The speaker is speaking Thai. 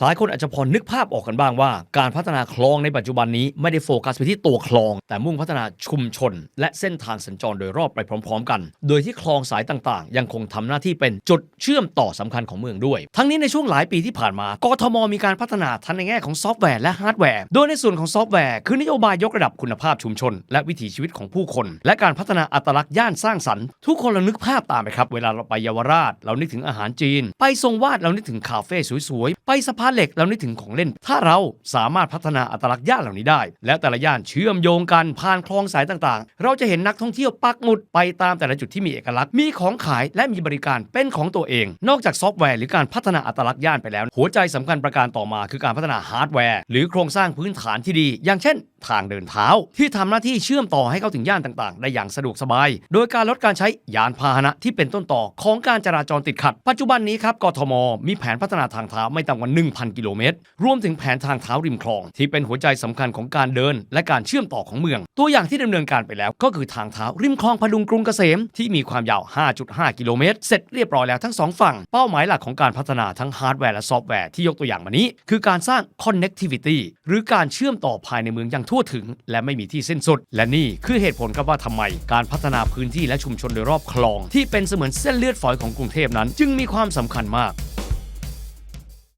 หลายคนอาจจะพอนึกภาพออกกันบ้างว่า การพัฒนาคลองในปัจจุบันนี้ไม่ได้โฟกัสไปที่ตัวคลอง แต่มุ่งพัฒนาชุมชน และเส้นทางสัญจรโดยรอบไปพร้อม ๆ กัน โดยที่คลองสายต่างๆ ยังคงทำหน้าที่เป็นจุดเชื่อมต่อสำคัญของเมืองด้วย ทั้งนี้ในช่วงหลายปีที่ผ่านมากทมมีการพัฒนาทั้งในแง่ของซอฟต์แวร์และฮาร์ดแวร์ โดยในส่วนของซอฟต์แวร์คือนโยบายยกระดับคุณภาพชุมชน และวิถีชีวิตของผู้คน และการพัฒนาอัตลักษณ์ย่านสร้างสรรค์ทุกคนเรานึกภาพตามไปครับเวลาเราไปเยาวราช เรานึกถึงอาหารจีน ไปทรงวาดเรานึกถึงคาเฟ่สวยๆไปสะพาเหล็กเรานึกถึงของเล่น ถ้าเราสามารถพัฒนาอัตลักษณ์ย่านเหล่านี้ได้ และแต่ละย่านเชื่อมโยงกันผ่านคลองสายต่างๆ เราจะเห็นนักท่องเที่ยวปักหมุดไปตามแต่ละจุดที่มีเอกลักษณ์มีของขายและมีบริการเป็นของตัวเอง นอกจากซอฟต์แวร์หรือการพัฒนาอัตลักษณ์ย่านไปแล้ว หัวใจสำคัญประการต่อมาคือการพัฒนาฮาร์ดแวร์หรือโครงสร้างพื้นฐานที่ดี อย่างเช่นทางเดินเท้า ที่ทำหน้าที่เชื่อมต่อให้เข้าถึงย่านต่างๆ ได้อย่างสะดวกสบาย โดยการลดการใช้ยานพาหนะที่เป็นต้นต่อของการจราจรติดขัด ปัจจุบันนี้ครับกทม มีแผนพัฒนาทางเท้าไม่ต่ำกว่า 1,000 กิโลเมตร รวมถึงแผนทางเท้าริมคลอง ที่เป็นหัวใจสำคัญของการเดิน และการเชื่อมต่อของเมือง ตัวอย่างที่ดำเนินการไปแล้ว ก็คือทางเท้าริมคลองพดุงกรุงเกษมที่มีความยาว 5.5 กิโลเมตร เสร็จเรียบร้อยแล้วทั้งสองฝั่ง เป้าหมายหลักของการพัฒนาทั้งฮาร์ดแวร์และซอฟต์แวร์ที่ยกตัวอย่างมานี้ คือการสร้าง connectivity หรือการเชื่อมต่อภายในเมืองอย่างทั่วถึงและไม่มีที่สิ้นสุด และนี่คือเหตุผลครับว่าทำไม การพัฒนาพื้นที่และชุมชนโดยรอบคลอง ที่เป็นเสมือนเส้นเลือดฝอยของกรุงเทพนั้น จึงมีความสำคัญมาก